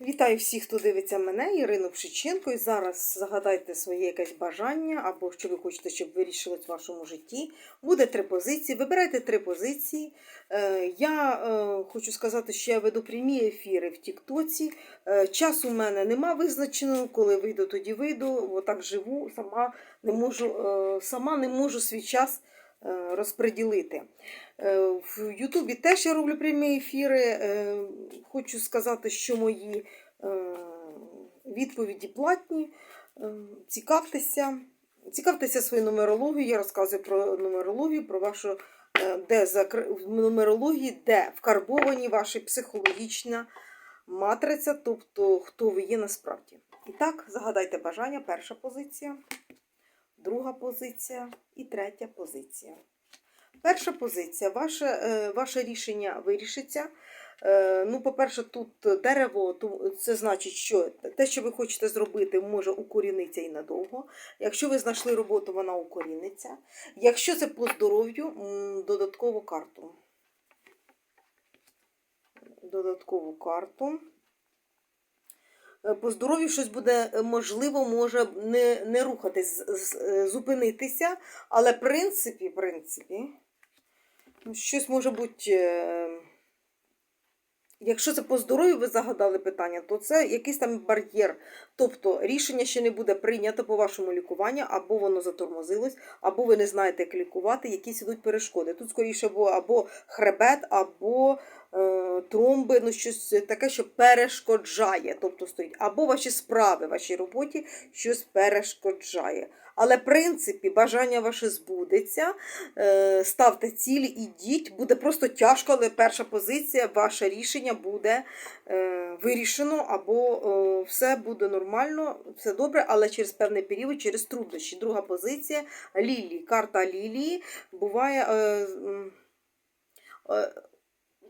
Вітаю всіх, хто дивиться мене, Ірину Пшиченко. І зараз загадайте своє якесь бажання або що ви хочете, щоб вирішилось в вашому житті. Буде три позиції. Вибирайте три позиції. Е, Я е, хочу сказати, що я веду прямі ефіри в Тіктоці. Е, Часу у мене нема визначеного. Коли вийду, тоді вийду. Отак живу, сама не можу, сама не можу свій час розподілити. Е, В Ютубі теж я роблю прямі ефіри. Е, Хочу сказати, що мої е, відповіді платні. Е, Цікавтеся. Цікавтеся своєю нумерологією. Я розказую про нумерологію, про вашу е, де в нумерології, де вкарбовані ваша психологічна матриця, тобто хто ви є насправді. І так, загадайте бажання. Перша позиція, друга позиція і третя позиція. Перша позиція. Ваше, е, ваше рішення вирішиться. Е, Ну, по-перше, тут дерево, це значить, що те, що ви хочете зробити, може укорінитися і надовго. Якщо ви знайшли роботу, вона укоріниться. Якщо це по здоров'ю, додаткову карту. Додаткову карту. Е, По здоров'ю щось буде е, можливо, може не, не рухатись, е, зупинитися, але в принципі, в принципі, ну, щось може бути. Якщо це по здоров'ю ви загадали питання, то це якийсь там бар'єр. Тобто рішення ще не буде прийнято по вашому лікуванню, або воно затормозилось, або ви не знаєте, як лікувати, якісь ідуть перешкоди. Тут скоріше або хребет, або тромби, ну щось таке, що перешкоджає. Тобто стоїть, або ваші справи, вашій роботі щось перешкоджає. Але, в принципі, бажання ваше збудеться. Е, ставте цілі, ідіть. Буде просто тяжко, але перша позиція, ваше рішення буде е, вирішено, або е, все буде нормально, все добре, але через певний період, через труднощі. Друга позиція Лілії. Карта Лілії буває.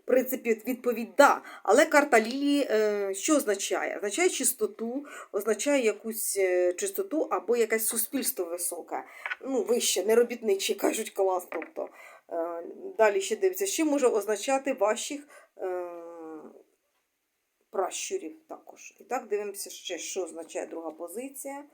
Принципі, відповідь да. Але карта Лілії е, що означає? Означає чистоту, означає якусь е, чистоту або якесь суспільство високе. Ну, вище, неробітничі, кажуть клас. Тобто. Е, Далі ще дивиться, що може означати ваших пращурів також. І так дивимося ще, що означає друга позиція.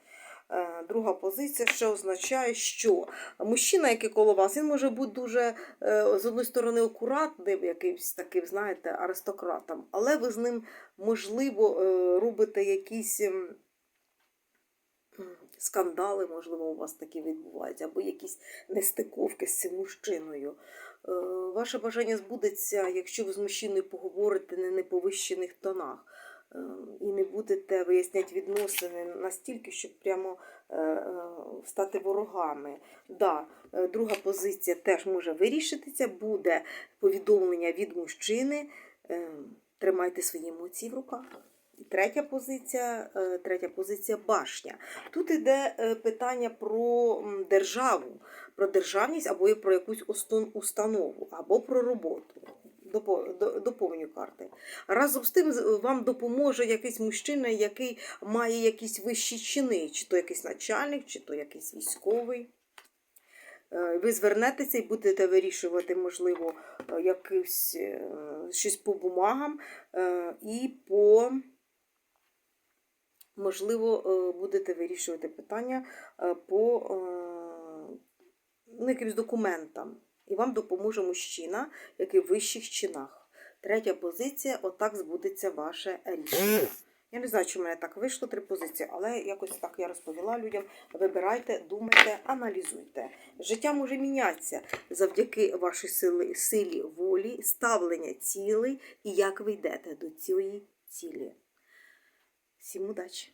Е, Друга позиція ще означає, що мужчина, який коло вас, він може бути дуже е, з одної сторони акуратним, якимсь таким, знаєте, аристократом, але ви з ним, можливо, е, робите якісь. Скандали, можливо, у вас такі відбуваються, або якісь нестиковки з цим мужчиною. Е, Ваше бажання збудеться, якщо ви з мужчиною поговорите на неповищених тонах е, і не будете виясняти відносини настільки, щоб прямо е, стати ворогами. Да, друга позиція теж може вирішитися, буде повідомлення від мужчини. Тримайте свої емоції в руках. Третя позиція, е, третя позиція башня. Тут йде е, питання про державу, про державність або про якусь установу, або про роботу. Доповню карти. Разом з тим вам допоможе якийсь мужчина, який має якісь вищі чини, чи то якийсь начальник, чи то якийсь військовий. Е, Ви звернетеся і будете вирішувати, можливо, е, щось по бумагам і по, можливо, е, будете вирішувати питання е, по е, ну, якимсь документам. І вам допоможе мужчина, який в вищих чинах. Третя позиція отак збудеться ваше рішення. Я не знаю, чи в мене так вийшло три позиції, але якось так я розповіла людям. Вибирайте, думайте, аналізуйте. Життя може мінятися завдяки вашій силі, силі волі, ставлення цілей і як ви йдете до цієї цілі. Всім удачі!